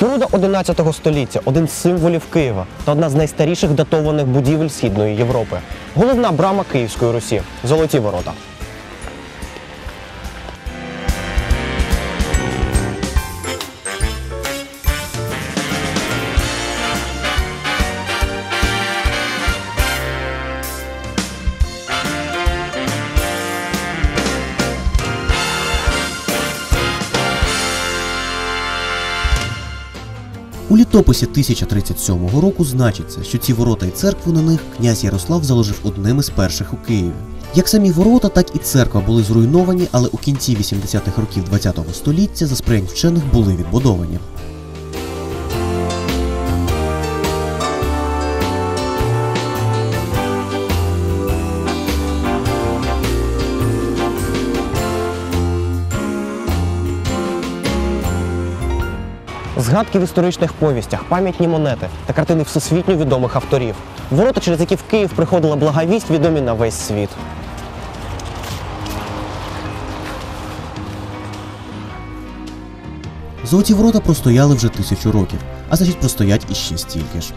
Споруда 11 століття один з символів Києва та одна з найстаріших датованих будівель Східної Європи. Головна брама Київської Русі Золоті ворота. У літописі 1037 року значиться, що ці ворота і церкву на них князь Ярослав заложив одним із перших у Києві. Як самі ворота, так і церква були зруйновані, але у кінці 80-х років ХХ століття за сприянь вчених були відбудовані. Згадки в історичних повістях, пам'ятні монети та картини всесвітньо відомих авторів. Ворота, через які в Київ приходила благовість, відомі на весь світ. Золоті ворота простояли вже тисячу років, а значить простоять іще стільки ж.